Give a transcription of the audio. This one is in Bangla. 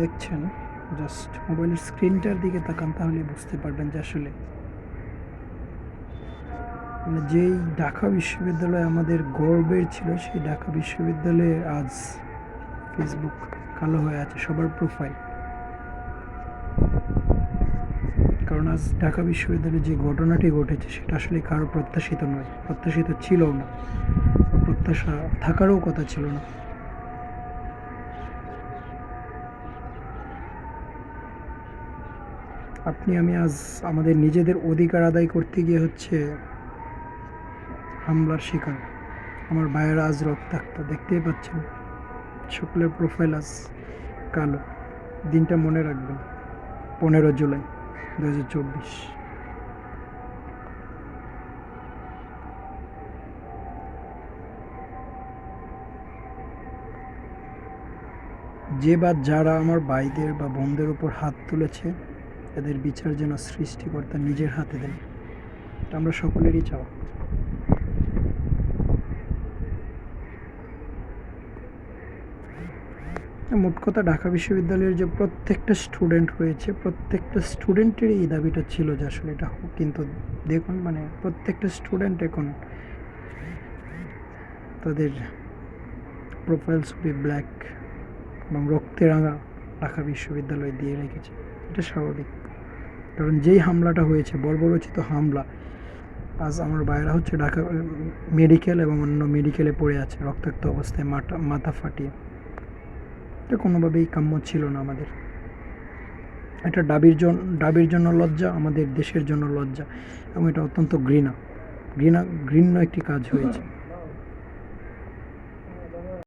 দেখছেন জাস্ট মোবাইলের স্ক্রিনটার দিকে তাকান, তাহলে বুঝতে পারবেন যে আসলে মানে যেই ঢাকা বিশ্ববিদ্যালয় আমাদের গর্বের ছিল, সেই ঢাকা বিশ্ববিদ্যালয়ে আজ ফেসবুক কালো হয়ে আছে সবার প্রোফাইল কারণ আজ ঢাকা বিশ্ববিদ্যালয়ে যে ঘটনাটি ঘটেছে, সেটা আসলে কারও প্রত্যাশিত নয়। প্রত্যাশিত ছিল না। প্রত্যাশা থাকারও কথা ছিল না। আপনি, আমি আজ আমাদের নিজেদের অধিকার আদায় করতে গিয়ে হচ্ছে হামলার শিকার। আমার ভাইয়েরা আজ রক্তাক্ত, দেখতেই পাচ্ছেন। সকলের প্রোফাইল আজ কালো। দিনটা মনে রাখবেন, পনেরো জুলাই দু হাজার চব্বিশ। যে বা যারা আমার ভাইদের বা বোনদের উপর হাত তুলেছে, এদের বিচার যেন সৃষ্টিকর্তা নিজের হাতে দেন। এটা আমরা সকলেরই চাওয়া। মোট কথা, ঢাকা বিশ্ববিদ্যালয়ের যে প্রত্যেকটা স্টুডেন্ট রয়েছে, প্রত্যেকটা স্টুডেন্টের এই দাবিটা ছিল যে আসলে এটা হোক। কিন্তু দেখুন মানে প্রত্যেকটা স্টুডেন্ট এখন তাদের প্রোফাইল ছবি ব্ল্যাক এবং রক্তে রাঙা ঢাকা বিশ্ববিদ্যালয় দিয়ে রেখেছে। এটা স্বাভাবিক। কারণ যেই হামলাটা হয়েছে, বর্বরচিত হামলা, আজ আমার বাইরা হচ্ছে ঢাকা মেডিকেল এবং অন্য মেডিকেলে পড়ে আছে, রক্তাক্ত অবস্থায় মাথা মাথা ফাটিয়ে। এটা কোনোভাবেই কাম্য ছিল না আমাদের। এটা ডাবির জন্য ডাবির জন্য লজ্জা, আমাদের দেশের জন্য লজ্জা, এবং এটা অত্যন্ত ঘৃণা। ঘৃণা, ঘৃণ্য একটি কাজ হয়েছে।